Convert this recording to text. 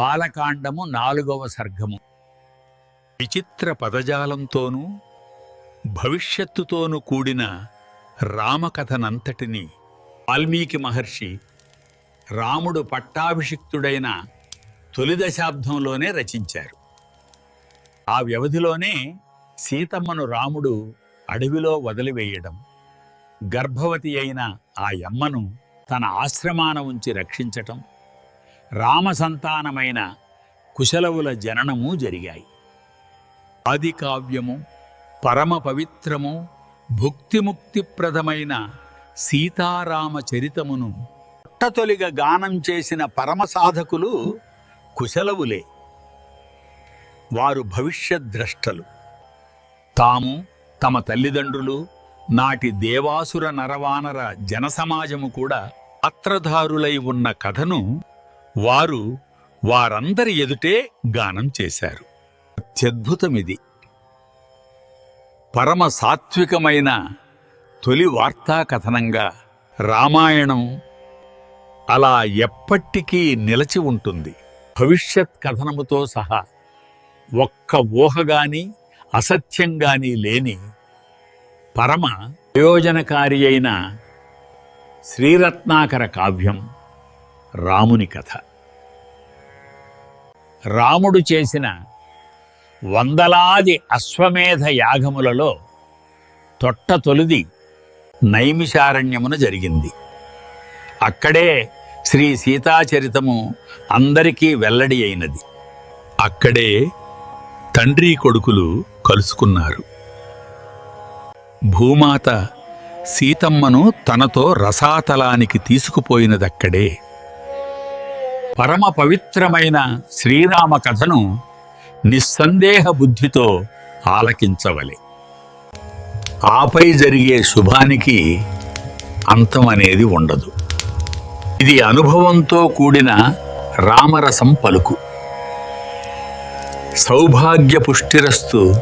బాలకాండము నాలుగవ సర్గము. విచిత్ర పదజాలంతోనూ భవిష్యత్తుతోనూ కూడిన రామకథనంతటిని వాల్మీకి మహర్షి రాముడు పట్టాభిషిక్తుడైన తొలి దశాబ్దంలోనే రచించారు. ఆ వ్యవధిలోనే సీతమ్మను రాముడు అడవిలో వదిలివేయడం గర్భవతి అయిన ఆ యమ్మను తన ఆశ్రమాన ఉంచి రక్షించటం రామసంతానమైన కుశలవుల జననము జరిగాయి. ఆది కావ్యము పరమ పవిత్రము భుక్తిముక్తిప్రదమైన సీతారామ చరితమును పట్టతొలిగా గానం చేసిన పరమ సాధకులు కుశలవులే. వారు భవిష్యత్ ద్రష్టలు తాము తమ తల్లిదండ్రులు నాటి దేవాసుర నరవానర జనసమాజము కూడా పాత్రధారులై ఉన్న కథను వారు వారందరి ఎదుటే గానం చేశారు. అత్యద్భుతమిది. పరమ సాత్వికమైన తొలి వార్తా కథనంగా రామాయణం అలా ఎప్పటికీ నిలచి ఉంటుంది. భవిష్యత్ కథనముతో సహా ఒక్క ఊహగాని అసత్యంగాని లేని పరమ ప్రయోజనకారి అయిన శ్రీరత్నాకర కావ్యం రాముని కథ. రాముడు చేసిన వందలాది అశ్వమేధ యాగములలో తొట్ట తొలిది నైమిషారణ్యమున జరిగింది. అక్కడే శ్రీ సీతాచరితము అందరికీ వెల్లడి అయినది. అక్కడే తండ్రి కొడుకులు కలుసుకున్నారు. భూమాత సీతమ్మను తనతో రసాతలానికి తీసుకుపోయినదక్కడే పరమ పవిత్రమైన శ్రీరామ కథను నిస్సందేహ బుద్ధితో ఆలకించవలి. ఆపై జరిగే శుభానికి అంతం అనేది ఉండదు. ఇది అనుభవంతో కూడిన రామరసం పలుకు. సౌభాగ్య పుష్టిరస్తు